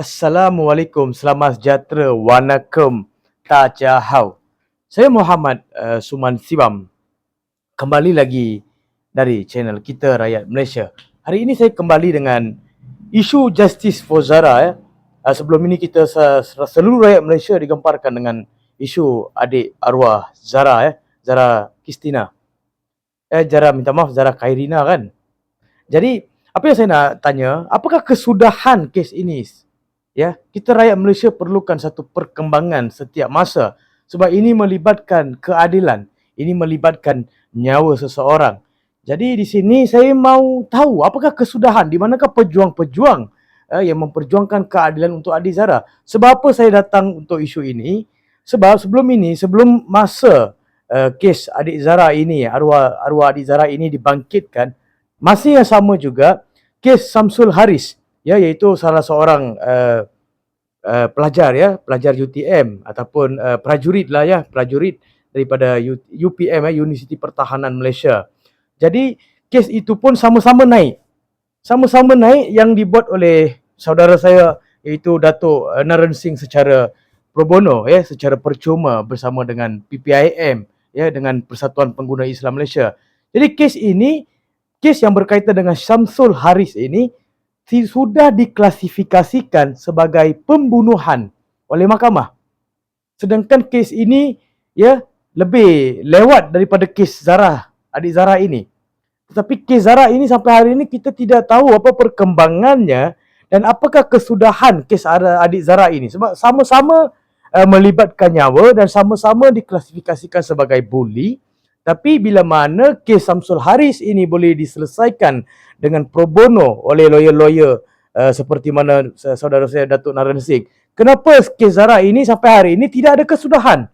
Assalamualaikum, selamat sejahtera, wanakum, tajahau. Saya Muhammad uh, Suman Siwam. Kembali lagi dari channel kita Rakyat Malaysia. Hari ini saya kembali dengan isu Justice for Zara. Eh. Uh, sebelum ini kita se- seluruh rakyat Malaysia digemparkan dengan isu adik arwah Zara. Eh. Zara Kristina. Eh, Zara minta maaf, Zara Khairina kan. Jadi, apa yang saya nak tanya, apakah kesudahan kes ini? Ya, kita rakyat Malaysia perlukan satu perkembangan setiap masa sebab ini melibatkan keadilan, ini melibatkan nyawa seseorang. Jadi di sini saya mau tahu apakah kesudahan di manakah pejuang-pejuang eh, yang memperjuangkan keadilan untuk Adi Zara. Sebab apa saya datang untuk isu ini? Sebab sebelum ini, sebelum masa uh, kes adik Zara ini, arwah arwah adik Zara ini dibangkitkan, masih yang sama juga kes Samsul Haris ya iaitu salah seorang uh, uh, pelajar ya pelajar UTM ataupun uh, prajurit lah ya prajurit daripada U- UPM ya Universiti Pertahanan Malaysia. Jadi kes itu pun sama-sama naik. Sama-sama naik yang dibuat oleh saudara saya iaitu Datuk uh, Naren Singh secara pro bono ya secara percuma bersama dengan PPIM ya dengan Persatuan Pengguna Islam Malaysia. Jadi kes ini kes yang berkaitan dengan Syamsul Haris ini sudah diklasifikasikan sebagai pembunuhan oleh mahkamah. Sedangkan kes ini ya lebih lewat daripada kes Zara, adik Zara ini. Tetapi kes Zara ini sampai hari ini kita tidak tahu apa perkembangannya dan apakah kesudahan kes adik Zara ini sebab sama-sama uh, melibatkan nyawa dan sama-sama diklasifikasikan sebagai bully tapi bila mana kes Samsul Haris ini boleh diselesaikan dengan pro bono oleh lawyer-lawyer uh, seperti mana sa- saudara saya Datuk Naren Singh. Kenapa kes Zara ini sampai hari ini tidak ada kesudahan?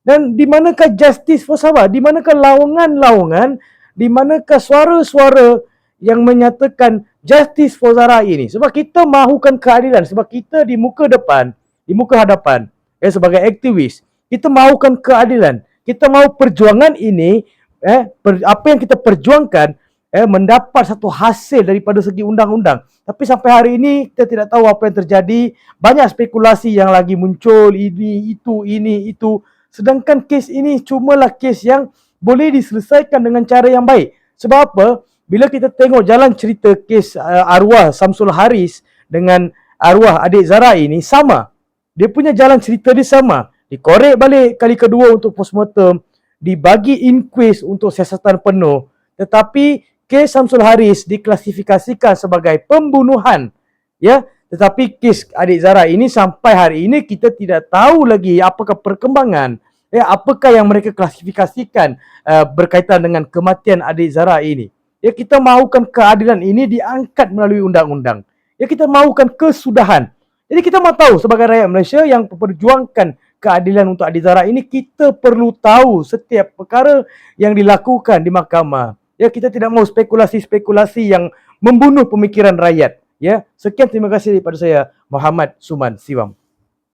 Dan di manakah justice for Sabah? Di manakah lawangan-lawangan? Di manakah suara-suara yang menyatakan justice for Zara ini? Sebab kita mahukan keadilan. Sebab kita di muka depan, di muka hadapan, eh, sebagai aktivis, kita mahukan keadilan. Kita mahu perjuangan ini, eh, per, apa yang kita perjuangkan, eh, mendapat satu hasil daripada segi undang-undang. Tapi sampai hari ini kita tidak tahu apa yang terjadi. Banyak spekulasi yang lagi muncul, ini, itu, ini, itu. Sedangkan kes ini cumalah kes yang boleh diselesaikan dengan cara yang baik. Sebab apa? Bila kita tengok jalan cerita kes uh, arwah Samsul Haris dengan arwah adik Zara ini sama. Dia punya jalan cerita dia sama. Dikorek balik kali kedua untuk postmortem, dibagi inquest untuk siasatan penuh. Tetapi kes Samsul Haris diklasifikasikan sebagai pembunuhan. Ya, tetapi kes adik Zara ini sampai hari ini kita tidak tahu lagi apakah perkembangan ya apakah yang mereka klasifikasikan uh, berkaitan dengan kematian adik Zara ini. Ya kita mahukan keadilan ini diangkat melalui undang-undang. Ya kita mahukan kesudahan. Jadi kita mahu tahu sebagai rakyat Malaysia yang memperjuangkan keadilan untuk adik Zara ini kita perlu tahu setiap perkara yang dilakukan di mahkamah. Ya kita tidak mahu spekulasi-spekulasi yang membunuh pemikiran rakyat. Ya, sekian terima kasih daripada saya Muhammad Suman Siwam.